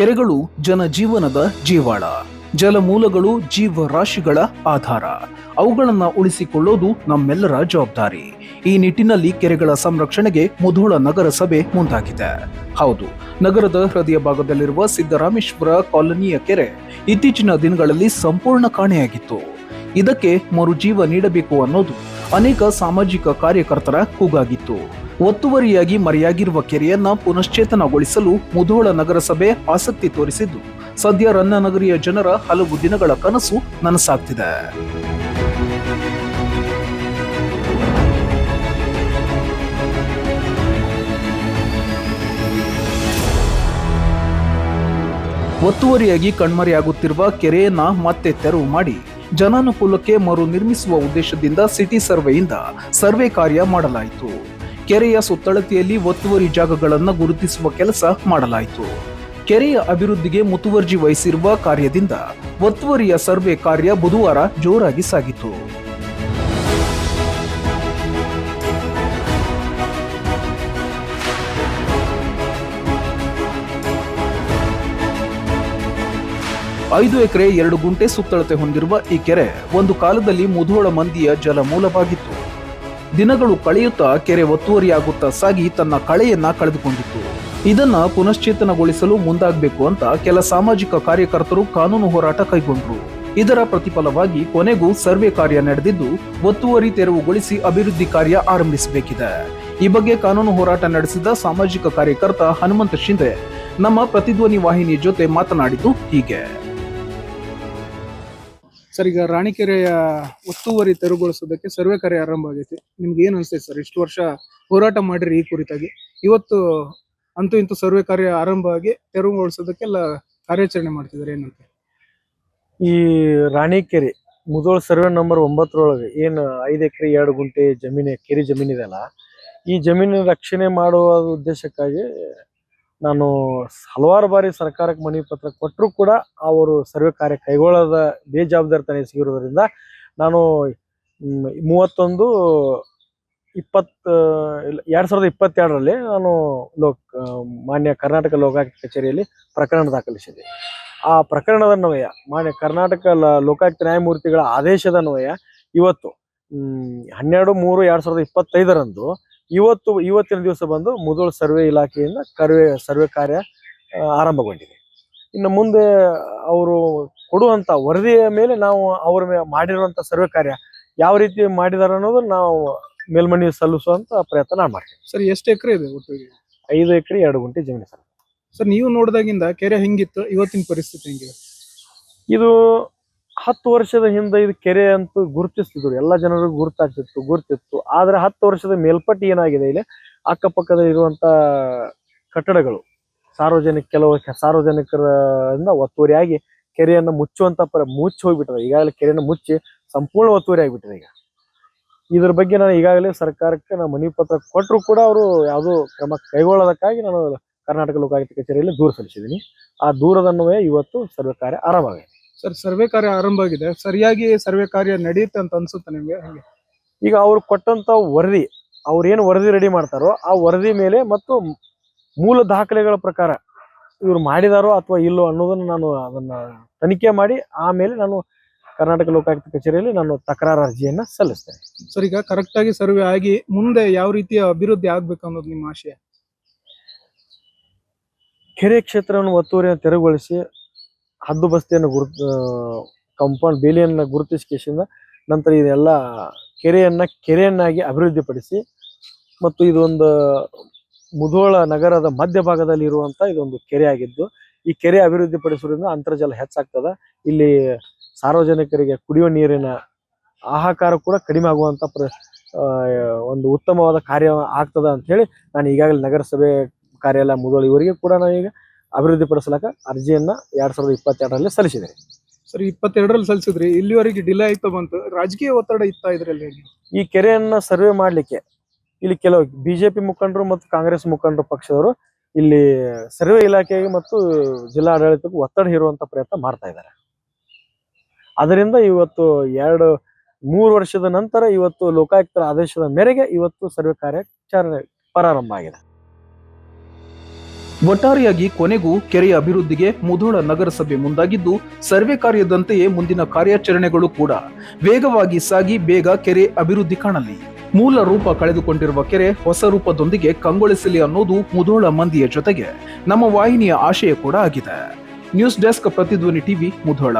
ಕೆರೆಗಳು ಜನಜೀವನದ ಜೀವಾಳ. ಜಲಮೂಲಗಳು ಜೀವರಾಶಿಗಳ ಆಧಾರ. ಅವುಗಳನ್ನು ಉಳಿಸಿಕೊಳ್ಳೋದು ನಮ್ಮೆಲ್ಲರ ಜವಾಬ್ದಾರಿ. ಈ ನಿಟ್ಟಿನಲ್ಲಿ ಕೆರೆಗಳ ಸಂರಕ್ಷಣೆಗೆ ಮುಧೋಳ ನಗರಸಭೆ ಮುಂದಾಗಿದೆ. ಹೌದು, ನಗರದ ಹೃದಯ ಭಾಗದಲ್ಲಿರುವ ಸಿದ್ದರಾಮೇಶ್ವರ ಕಾಲೋನಿಯ ಕೆರೆ ಇತ್ತೀಚಿನ ದಿನಗಳಲ್ಲಿ ಸಂಪೂರ್ಣ ಕಾಣೆಯಾಗಿತ್ತು. ಇದಕ್ಕೆ ಮರುಜೀವ ನೀಡಬೇಕು ಅನ್ನೋದು ಅನೇಕ ಸಾಮಾಜಿಕ ಕಾರ್ಯಕರ್ತರ ಕೂಗಾಗಿತ್ತು. ಒತ್ತುವರಿಯಾಗಿ ಮರೆಯಾಗಿರುವ ಕೆರೆಯನ್ನ ಪುನಶ್ಚೇತನಗೊಳಿಸಲು ಮುಧೋಳ ನಗರಸಭೆ ಆಸಕ್ತಿ ತೋರಿಸಿದ್ದು, ಸದ್ಯ ರನ್ನನಗರಿಯ ಜನರ ಹಲವು ದಿನಗಳ ಕನಸು ನನಸಾಗ್ತಿದೆ. ಒತ್ತುವರಿಯಾಗಿ ಕಣ್ಮರೆಯಾಗುತ್ತಿರುವ ಕೆರೆಯನ್ನ ಮತ್ತೆ ತೆರವು ಮಾಡಿ, ಜನಾನುಕೂಲಕ್ಕೆ ಮರು ನಿರ್ಮಿಸುವ ಉದ್ದೇಶದಿಂದ ಸಿಟಿ ಸರ್ವೆಯಿಂದ ಸರ್ವೆ ಕಾರ್ಯ ಮಾಡಲಾಯಿತು. ಕೆರೆಯ ಸುತ್ತಳತೆಯಲ್ಲಿ ಒತ್ತುವರಿ ಜಾಗಗಳನ್ನು ಗುರುತಿಸುವ ಕೆಲಸ ಮಾಡಲಾಯಿತು. ಕೆರೆಯ ಅಭಿವೃದ್ಧಿಗೆ ಮುತುವರ್ಜಿ ವಹಿಸಿರುವ ಕಾರ್ಯದಿಂದ ಒತ್ತುವರಿಯ ಸರ್ವೆ ಕಾರ್ಯ ಬುಧವಾರ ಜೋರಾಗಿ ಸಾಗಿತು. ಐದು ಎಕರೆ ಎರಡು ಗುಂಟೆ ಸುತ್ತಳತೆ ಹೊಂದಿರುವ ಈ ಕೆರೆ ಒಂದು ಕಾಲದಲ್ಲಿ ಮುಧೋಳ ಮಂದಿಯ ಜಲಮೂಲವಾಗಿತ್ತು ದಿನಗಳು ಕಳೆಯುತ್ತಾ ಕೆರೆ ಒತ್ತುವರಿಯಾಗುತ್ತಾ ಸಾಗಿ ತನ್ನ ಕಳೆಯನ್ನ ಕಳೆದುಕೊಂಡಿತ್ತು ಇದನ್ನ ಪುನಶ್ಚೇತನಗೊಳಿಸಲು ಮುಂದಾಗಬೇಕು ಅಂತ ಕೆಲ ಸಾಮಾಜಿಕ ಕಾರ್ಯಕರ್ತರು ಕಾನೂನು ಹೋರಾಟ ಕೈಗೊಂಡರು. ಇದರ ಪ್ರತಿಫಲವಾಗಿ ಕೊನೆಗೂ ಸರ್ವೆ ಕಾರ್ಯ ನಡೆದಿದ್ದು, ಒತ್ತುವರಿ ತೆರವುಗೊಳಿಸಿ ಅಭಿವೃದ್ಧಿ ಕಾರ್ಯ ಆರಂಭಿಸಬೇಕಿದೆ. ಈ ಬಗ್ಗೆ ಕಾನೂನು ಹೋರಾಟ ನಡೆಸಿದ ಸಾಮಾಜಿಕ ಕಾರ್ಯಕರ್ತ ಹನುಮಂತ ಶಿಂದೆ ನಮ್ಮ ಪ್ರತಿಧ್ವನಿ ವಾಹಿನಿ ಜೊತೆ ಮಾತನಾಡಿದ್ದು ಹೀಗೆ. ಸರ್, ಈಗ ರಾಣಿಕೆರೆಯ ಒತ್ತುವರಿ ತೆರವುಗೊಳಿಸೋದಕ್ಕೆ ಸರ್ವೆ ಕಾರ್ಯ ಆರಂಭ ಆಗೈತಿ. ನಿಮ್ಗೆ ಏನು ಅನಿಸ್ತೈತೆ ಸರ್? ಇಷ್ಟು ವರ್ಷ ಹೋರಾಟ ಮಾಡಿರಿ ಈ ಕುರಿತಾಗಿ. ಇವತ್ತು ಅಂತೂ ಇಂತೂ ಸರ್ವೆ ಕಾರ್ಯ ಆರಂಭ ಆಗಿ ತೆರವುಗೊಳಿಸೋದಕ್ಕೆಲ್ಲ ಕಾರ್ಯಾಚರಣೆ ಮಾಡ್ತಿದ್ದಾರೆ. ಏನಂತ? ಈ ರಾಣಿಕೆರೆ ಮುದೋಳ ಸರ್ವೆ ನಂಬರ್ ಒಂಬತ್ತರೊಳಗೆ ಏನು ಐದು ಎಕರೆ, ಎರಡು ಗುಂಟೆ ಜಮೀನು, ಕೆರೆ ಜಮೀನಿದೆ ಅಲ್ಲ, ಈ ಜಮೀನಿನ ರಕ್ಷಣೆ ಮಾಡುವ ಉದ್ದೇಶಕ್ಕಾಗಿ ನಾನು ಹಲವಾರು ಬಾರಿ ಸರ್ಕಾರಕ್ಕೆ ಮನವಿ ಪತ್ರ ಕೊಟ್ಟರು ಕೂಡ ಅವರು ಸರ್ವೆ ಕಾರ್ಯ ಕೈಗೊಳ್ಳದ ಬೇಜವಾಬ್ದಾರಿತನ ಸಿಗಿರೋದ್ರಿಂದ ನಾನು ಮೂವತ್ತೊಂದು ಇಪ್ಪತ್ತು ಎರಡ್ ಸಾವಿರದ ಇಪ್ಪತ್ತೆರಡರಲ್ಲಿ ನಾನು ಲೋಕ್ ಮಾನ್ಯ ಕರ್ನಾಟಕ ಲೋಕಾಯುಕ್ತ ಕಚೇರಿಯಲ್ಲಿ ಪ್ರಕರಣ ದಾಖಲಿಸಿದೆ. ಆ ಪ್ರಕರಣದನ್ವಯ ಮಾನ್ಯ ಕರ್ನಾಟಕ ಲೋಕಾಯುಕ್ತ ನ್ಯಾಯಮೂರ್ತಿಗಳ ಆದೇಶದನ್ವಯ ಇವತ್ತು ಮ್, ಹನ್ನೆರಡು ಮೂರು ಎರಡು ಸಾವಿರದ ಇಪ್ಪತ್ತೈದರಂದು ಇವತ್ತು ಇವತ್ತಿನ ದಿವಸ ಬಂದು ಮುದೋಳ ಸರ್ವೆ ಇಲಾಖೆಯಿಂದ ಕರ್ವೆ ಸರ್ವೆ ಕಾರ್ಯ ಆರಂಭಗೊಂಡಿದೆ. ಇನ್ನು ಮುಂದೆ ಅವರು ಕೊಡುವಂತ ವರದಿಯ ಮೇಲೆ ನಾವು ಅವ್ರ ಮಾಡಿರುವಂತ ಸರ್ವೆ ಕಾರ್ಯ ಯಾವ ರೀತಿ ಮಾಡಿದಾರೆ ಅನ್ನೋದು ನಾವು ಮೇಲ್ಮನವಿ ಸಲ್ಲಿಸುವಂತ ಪ್ರಯತ್ನ ನಾನು ಮಾಡ್ತೀನಿ. ಸರ್ ಎಷ್ಟು ಎಕರೆ ಇದೆ ಒಟ್ಟಿಗೆ? ಐದು ಎಕರೆ ಎರಡು ಗುಂಟೆ ಜಮೀನು ಸರ್. ಸರ್ ನೀವು ನೋಡಿದಾಗಿಂದ ಕೆರೆ ಹೆಂಗಿತ್ತು? ಇವತ್ತಿನ ಪರಿಸ್ಥಿತಿ ಹೆಂಗಿದೆ? ಇದು ಹತ್ತು ವರ್ಷದ ಹಿಂದೆ ಇದು ಕೆರೆ ಅಂತೂ ಗುರುತಿಸ್ತಿದ್ರು. ಎಲ್ಲ ಜನರಿಗೂ ಗುರುತಾಗ್ತಿತ್ತು, ಗುರುತಿತ್ತು. ಆದ್ರೆ ಹತ್ತು ವರ್ಷದ ಮೇಲ್ಪಟ್ಟು ಏನಾಗಿದೆ ಇಲ್ಲಿ? ಅಕ್ಕಪಕ್ಕದಲ್ಲಿ ಇರುವಂತ ಕಟ್ಟಡಗಳು. ಸಾರ್ವಜನಿಕ ಕೆಲವು ಸಾರ್ವಜನಿಕರಿಂದ ಒತ್ತುವರಿಯಾಗಿ ಕೆರೆಯನ್ನು ಮುಚ್ಚುವಂತ ಪರ, ಮುಚ್ಚಿ ಹೋಗ್ಬಿಟ್ಟಿದೆ ಈಗಾಗಲೇ ಕೆರೆಯನ್ನು ಮುಚ್ಚಿ ಸಂಪೂರ್ಣ ಒತ್ತುವರಿ ಆಗಿಬಿಟ್ಟಿದೆ ಈಗ. ಇದ್ರ ಬಗ್ಗೆ ನಾನು ಈಗಾಗಲೇ ಸರ್ಕಾರಕ್ಕೆ ನಾನು ಮನವಿ ಪತ್ರ ಕೊಟ್ಟರು ಕೂಡ ಅವರು ಯಾವುದೋ ಕ್ರಮ ಕೈಗೊಳ್ಳೋದಕ್ಕಾಗಿ ನಾನು ಕರ್ನಾಟಕ ಲೋಕಾಯುಕ್ತ ಕಚೇರಿಯಲ್ಲಿ ದೂರು ಸಲ್ಲಿಸಿದ್ದೀನಿ. ಆ ದೂರದನ್ನುವೇ ಇವತ್ತು ಸರ್ವಕಾರ್ಯ ಆರಂಭವಾಗಿದೆ. ಸರ್ ಸರ್ವೆ ಕಾರ್ಯ ಆರಂಭ ಆಗಿದೆ. ಸರಿಯಾಗಿ ಸರ್ವೆ ಕಾರ್ಯ ನಡೆಯುತ್ತೆ ಅಂತ ಅನ್ಸುತ್ತೆ ನಿಮ್ಗೆ? ಹಾಗೆ? ಈಗ ಅವ್ರು ಕೊಟ್ಟಂತ ವರದಿ ಅವ್ರು ಏನು ವರದಿ ರೆಡಿ ಮಾಡ್ತಾರೋ ಆ ವರದಿ ಮೇಲೆ ಮತ್ತು ಮೂಲ ದಾಖಲೆಗಳ ಪ್ರಕಾರ ಇವ್ರು ಮಾಡಿದಾರೋ ಅಥವಾ ಇಲ್ಲೋ ಅನ್ನೋದನ್ನ ನಾನು ಅದನ್ನ ತನಿಖೆ ಮಾಡಿ ಆಮೇಲೆ ನಾನು ಕರ್ನಾಟಕ ಲೋಕಾಯುಕ್ತ ಕಚೇರಿಯಲ್ಲಿ ನಾನು ತಕರಾರು ಅರ್ಜಿಯನ್ನ ಸಲ್ಲಿಸ್ತೇನೆ. ಸರ್ ಈಗ ಕರೆಕ್ಟ್ ಆಗಿ ಸರ್ವೆ ಆಗಿ ಮುಂದೆ ಯಾವ ರೀತಿಯ ಅಭಿವೃದ್ಧಿ ಆಗ್ಬೇಕು ಅನ್ನೋದು ನಿಮ್ಮ ಆಶಯ? ಕೆರೆ ಕ್ಷೇತ್ರವನ್ನು ಒತ್ತುವರಿಯನ್ನು ತೆರವುಗೊಳಿಸಿ ಹದ್ದು ಬಸ್ತಿಯನ್ನು ಗುರು ಕಂಪೌಂಡ್ ಬೇಲಿಯನ್ನ ಗುರುತಿಸಿಕೆಸಿಂದ ನಂತರ ಇದೆಲ್ಲ ಕೆರೆಯನ್ನ ಕೆರೆಯನ್ನಾಗಿ ಅಭಿವೃದ್ಧಿಪಡಿಸಿ ಮತ್ತು ಇದೊಂದು ಮುಧೋಳ ನಗರದ ಮಧ್ಯಭಾಗದಲ್ಲಿ ಇರುವಂತ ಇದೊಂದು ಕೆರೆ ಆಗಿದ್ದು ಈ ಕೆರೆ ಅಭಿವೃದ್ಧಿಪಡಿಸೋದ್ರಿಂದ ಅಂತರ್ಜಲ ಹೆಚ್ಚಾಗ್ತದ. ಇಲ್ಲಿ ಸಾರ್ವಜನಿಕರಿಗೆ ಕುಡಿಯುವ ನೀರಿನ ಆಹಾಕಾರ ಕೂಡ ಕಡಿಮೆ ಆಗುವಂತ ಪ್ರ ಒಂದು ಉತ್ತಮವಾದ ಕಾರ್ಯ ಆಗ್ತದ ಅಂತ ಹೇಳಿ ನಾನು ಈಗಾಗಲೇ ನಗರಸಭೆ ಕಾರ್ಯಾಲಯ ಮುಧೋಳ ಇವರಿಗೆ ಕೂಡ ನಾನು ಈಗ ಅಭಿವೃದ್ಧಿಪಡಿಸಲಕ ಅರ್ಜಿಯನ್ನ ಎರಡ್ ಸಾವಿರದ ಇಪ್ಪತ್ತೆರಡರಲ್ಲಿ ಸಲ್ಲಿಸಿದ್ರಿ. ಸರ್ ಇಪ್ಪತ್ತೆರಡರಲ್ಲಿ ಸಲ್ಲಿಸಿದ್ರಿ. ಇಲ್ಲಿವರೆಗೆ ಡಿಲೇ ಆಯ್ತಾ ಬಂತು? ರಾಜಕೀಯ ಒತ್ತಡ ಇತ್ತ ಇದರಲ್ಲಿ ಈ ಕೆರೆಯನ್ನ ಸರ್ವೆ ಮಾಡಲಿಕ್ಕೆ ಇಲ್ಲಿ ಕೆಲವು ಬಿಜೆಪಿ ಮುಖಂಡರು ಮತ್ತು ಕಾಂಗ್ರೆಸ್ ಮುಖಂಡರು ಪಕ್ಷದವರು ಇಲ್ಲಿ ಸರ್ವೆ ಇಲಾಖೆಗೆ ಮತ್ತು ಜಿಲ್ಲಾ ಆಡಳಿತಕ್ಕೂ ಒತ್ತಡ ಹೇರುವಂತ ಪ್ರಯತ್ನ ಮಾಡ್ತಾ ಇದ್ದಾರೆ. ಅದರಿಂದ ಇವತ್ತು ಎರಡು ಮೂರು ವರ್ಷದ ನಂತರ ಇವತ್ತು ಲೋಕಾಯುಕ್ತರ ಆದೇಶದ ಮೇರೆಗೆ ಇವತ್ತು ಸರ್ವೆ ಕಾರ್ಯ ಪ್ರಾರಂಭ ಆಗಿದೆ. ಒಟ್ಟಾರೆಯಾಗಿ ಕೊನೆಗೂ ಕೆರೆಯ ಅಭಿವೃದ್ಧಿಗೆ ಮುಧೋಳ ನಗರಸಭೆ ಮುಂದಾಗಿದ್ದು, ಸರ್ವೆ ಕಾರ್ಯದಂತೆಯೇ ಮುಂದಿನ ಕಾರ್ಯಾಚರಣೆಗಳು ಕೂಡ. ವೇಗವಾಗಿ ಸಾಗಿ ಬೇಗ ಕೆರೆ ಅಭಿವೃದ್ಧಿ ಕಾಣಲಿ. ಮೂಲ ರೂಪ ಕಳೆದುಕೊಂಡಿರುವ ಕೆರೆ ಹೊಸ ರೂಪದೊಂದಿಗೆ ಕಂಗೊಳಿಸಲಿ ಅನ್ನೋದು ಮುಧೋಳ ಮಂದಿಯ ಜೊತೆಗೆ. ನಮ್ಮ ವಾಹಿನಿಯ ಆಶಯ ಕೂಡ ಆಗಿದೆ. News desk Pratidhvani TV, Mudhol.